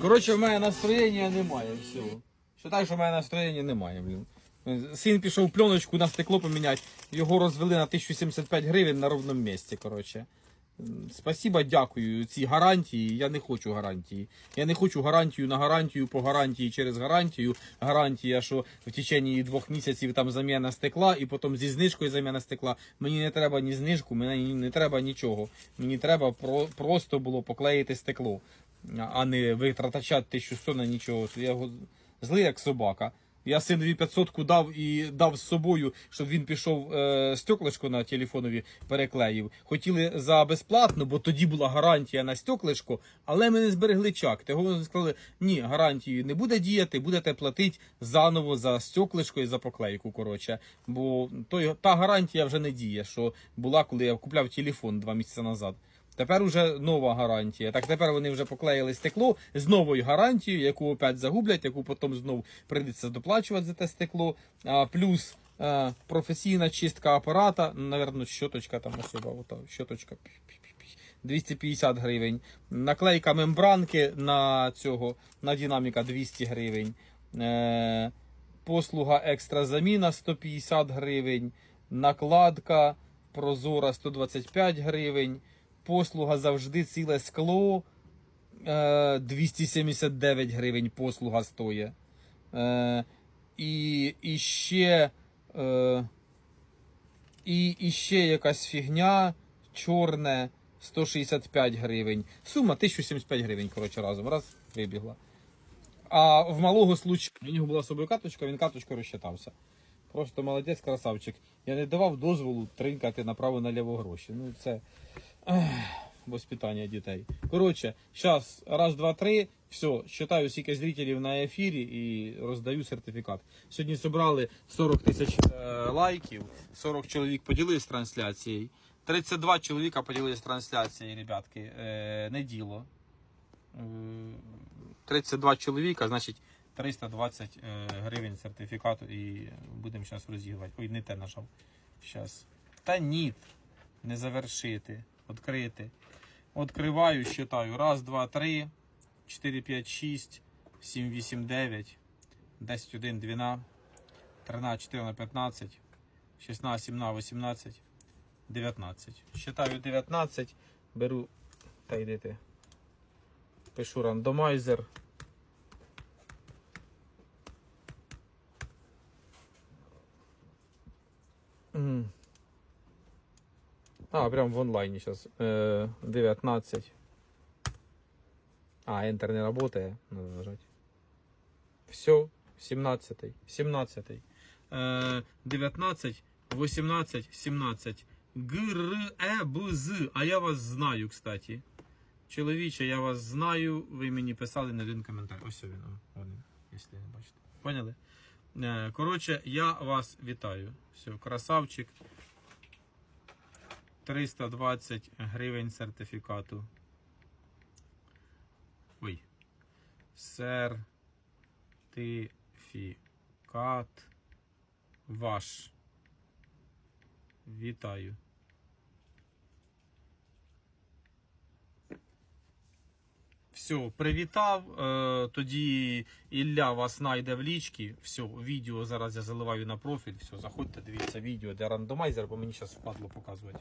Коротше, в мене настроєння немає всього. Считай, що в мене настроєння немає, блін. Син пішов пленочку на стекло поміняти, його розвели на 1075 гривень на ровному місці, коротше. М, Спасибо, дякую. Ці гарантії. Я не хочу гарантії. Я не хочу гарантію на гарантію по гарантії через гарантію. Гарантія, що в течение двох місяців там заміна стекла, і потім зі знижкою заміна стекла. Мені не треба ні знижку, мені не треба нічого. Мені треба про, просто було поклеїти стекло, а- не витратачати 1100 на нічого. Я його злий як собака. Я синові 500 дав і дав з собою, щоб він пішов е, стеклишко на телефонові переклеїв. Хотіли за безплатно, бо тоді була гарантія на стеклишко, але ми не зберегли чак. Того сказали, ні, гарантії не буде діяти, будете платити заново за стеклишко і за поклейку. Коротше, бо той, та гарантія вже не діє, що була, коли я купляв телефон два місяці назад. Тепер уже нова гарантія. Так тепер вони вже поклеїли стекло з новою гарантією, яку опять загублять, яку потім знову прийдеться доплачувати за те стекло. А, плюс е, професійна чистка апарата, наверно, щоточка там особа, ота, щоточка. 250 гривень. Наклейка мембранки на цього, на динаміка 200 гривень. Е, послуга екстра заміна 150 гривень. Накладка прозора 125 гривень. Послуга завжди ціле скло. Е, 279 гривень послуга стоїть. Е, і, і ще. Е, і, і ще якась фігня чорне 165 гривень. Сума 1075 гривень, коротше, разом. Раз вибігла. А в малого случаю у нього була собою карточка, він карточку розчитався. Просто молодець, красавчик. Я не давав дозволу тринкати направо-наліво гроші. Ну це воспитання дітей. Коротше, зараз раз, два, три. Все, считаю скільки зрителів на ефірі і роздаю сертифікат. Сьогодні зібрали 40 тисяч е, лайків, 40 чоловік поділились трансляцією. 32 чоловіка поділились трансляцією, ребятки. Е, не діло. Е, 32 чоловіка, значить 320 е, гривень сертифікату і будемо зараз розігрувати. Ой, не те нажав. Зараз. Та ні. Не завершити. Відкрити. Відкриваю, считаю. Раз, два, три, 4, 5, 6, 7, 8, 9, 10, 1, 12, 13, 14, 15, 16, 17, 18, 19. Считаю 19. Беру. Та йдете. Пишу рандомайзер. А, прям в онлайне сейчас. 19. А, Enter не работает. Надо нажать. Все. 17. 17. Э, 19, 18, 17. Г, Р, Е, Б, З. А я вас знаю, кстати. Чоловіче, я вас знаю. Ви мені писали на один коментар. Ось він, о, якщо не бачите. Поняли? Е, Коротше, я вас вітаю. Все, красавчик. 320 гривень сертифікату. Ой. Сертифікат ваш. Вітаю. Все, привітав. Е, тоді Ілля вас знайде в лічці. Все, відео зараз я заливаю на профіль. Все, заходьте, дивіться відео, де рандомайзер, бо мені зараз впадло показувати.